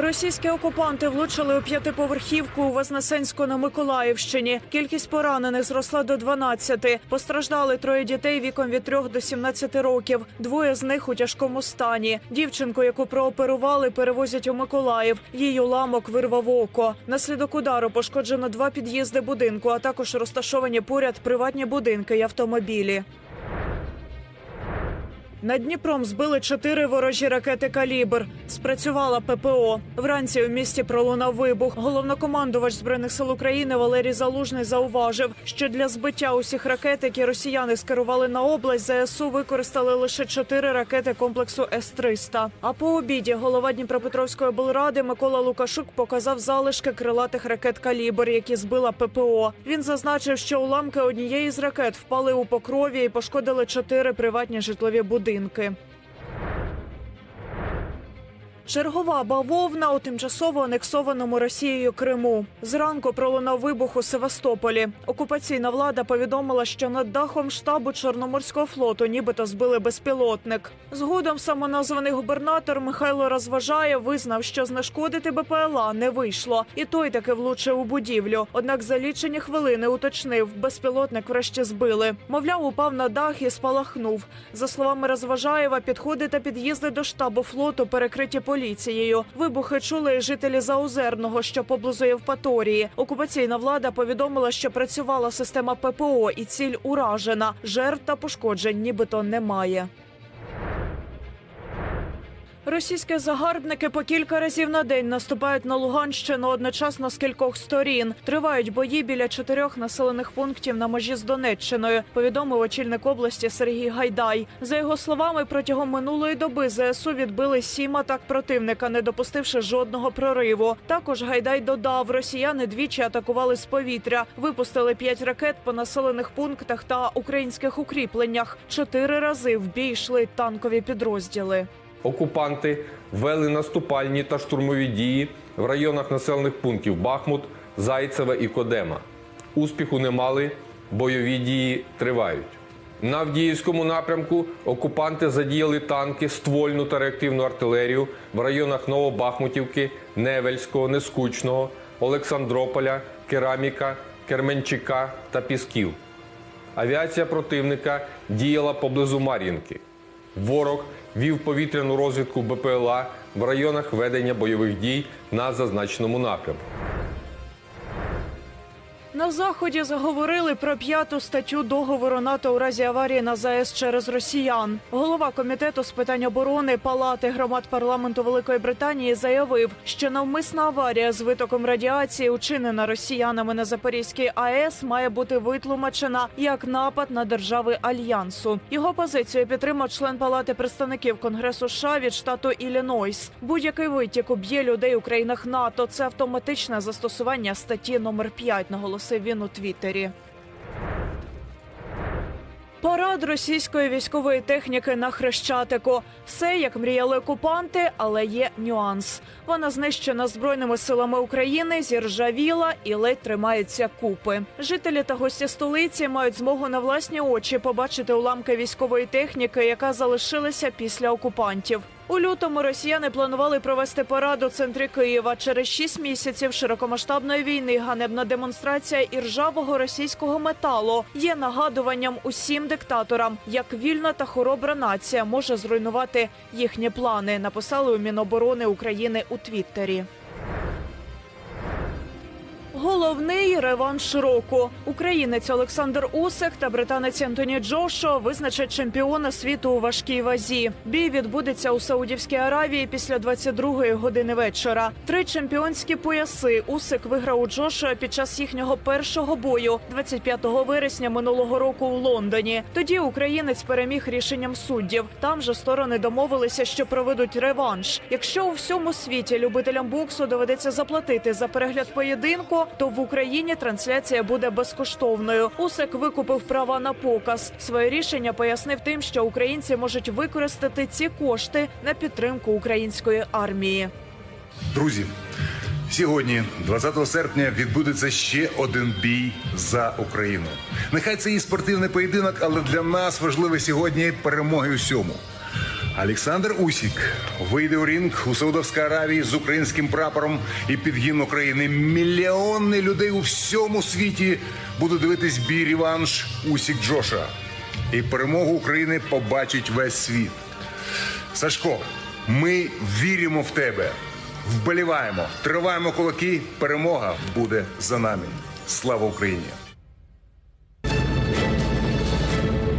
Російські окупанти влучили у п'ятиповерхівку у Вознесенську на Миколаївщині. Кількість поранених зросла до 12. Постраждали троє дітей віком від 3 до 17 років. Двоє з них у тяжкому стані. Дівчинку, яку прооперували, перевозять у Миколаїв. Їй уламок вирвав око. Наслідок удару пошкоджено два під'їзди будинку, а також розташовані поряд приватні будинки й автомобілі. Над Дніпром збили чотири ворожі ракети «Калібр». Спрацювала ППО. Вранці у місті пролунав вибух. Головнокомандувач збройних сил України Валерій Залужний зауважив, що для збиття усіх ракет, які росіяни скерували на область, ЗСУ використали лише чотири ракети комплексу С-300. А по обіді голова Дніпропетровської облради Микола Лукашук показав залишки крилатих ракет «Калібр», які збила ППО. Він зазначив, що уламки однієї з ракет впали у покрові і пошкодили чотири приватні житлові будинки будинки. Чергова бавовна у тимчасово анексованому Росією Криму. Зранку пролунав вибух у Севастополі. Окупаційна влада повідомила, що над дахом штабу Чорноморського флоту нібито збили безпілотник. Згодом самоназваний губернатор Михайло Розважаєв визнав, що знешкодити БПЛА не вийшло, і той таки влучив у будівлю. Однак за лічені хвилини уточнив, безпілотник врешті збили. Мовляв, упав на дах і спалахнув. За словами Розважаєва, підходи та під'їзди до штабу флоту перекриті поліцією. Вибухи чули і жителі Заозерного, що поблизу Євпаторії. Окупаційна влада повідомила, що працювала система ППО, і ціль уражена. Жертв та пошкоджень нібито немає. Російські загарбники по кілька разів на день наступають на Луганщину одночасно з кількох сторін. Тривають бої біля чотирьох населених пунктів на межі з Донеччиною. Повідомив очільник області Сергій Гайдай. За його словами, протягом минулої доби ЗСУ відбили сім атак противника, не допустивши жодного прориву. Також Гайдай додав, росіяни двічі атакували з повітря, випустили п'ять ракет по населених пунктах та українських укріпленнях. Чотири рази в бій йшли танкові підрозділи. Окупанти вели наступальні та штурмові дії в районах населених пунктів Бахмут, Зайцеве і Кодема. Успіху не мали, бойові дії тривають. На Авдіївському напрямку окупанти задіяли танки, ствольну та реактивну артилерію в районах Новобахмутівки, Невельського, Нескучного, Олександрополя, Кераміка, Керменчика та Пісків. Авіація противника діяла поблизу Мар'їнки. Ворог вів повітряну розвідку БПЛА в районах ведення бойових дій на зазначеному напрямку. На заході заговорили про п'яту статтю договору НАТО у разі аварії на ЗАЕС через росіян. Голова комітету з питань оборони Палати громад парламенту Великої Британії заявив, що навмисна аварія з витоком радіації, учинена росіянами на Запорізькій АЕС, має бути витлумачена як напад на держави альянсу. Його позицію підтримав член Палати представників Конгресу США від штату Іллінойс. Будь-який витік уб'є людей у країнах НАТО. Це автоматичне застосування статті номер 5, наголосив він у Твіттері. Парад російської військової техніки на Хрещатику. Все як мріяли окупанти, але є нюанс. Вона знищена збройними силами України, зіржавіла і ледь тримається купи. Жителі та гості столиці мають змогу на власні очі побачити уламки військової техніки, яка залишилася після окупантів. У лютому росіяни планували провести парад у центрі Києва. Через шість місяців широкомасштабної війни ганебна демонстрація іржавого російського металу є нагадуванням усім диктаторам, як вільна та хоробра нація може зруйнувати їхні плани. Написали у Міноборони України у Твіттері. Головний реванш року. Українець Олександр Усик та британець Антоні Джошо визначать чемпіона світу у важкій вазі. Бій відбудеться у Саудівській Аравії після 22-ї години вечора. Три чемпіонські пояси Усик виграв у Джошуа під час їхнього першого бою 25 вересня минулого року у Лондоні. Тоді українець переміг рішенням суддів. Там же сторони домовилися, що проведуть реванш. Якщо у всьому світі любителям боксу доведеться заплатити за перегляд поєдинку, то в Україні трансляція буде безкоштовною. Усик викупив права на показ. Своє рішення пояснив тим, що українці можуть використати ці кошти на підтримку української армії. Друзі, сьогодні, 20 серпня, відбудеться ще один бій за Україну. Нехай це і спортивний поєдинок, але для нас важливо сьогодні перемоги у всьому. Олександр Усік вийде у рінг у Саудовській Аравії з українським прапором і під гімн України. Мільйони людей у всьому світі будуть дивитись бій реванш Усік Джоша. І перемогу України побачить весь світ. Сашко, ми віримо в тебе, вболіваємо, триваємо кулаки. Перемога буде за нами. Слава Україні!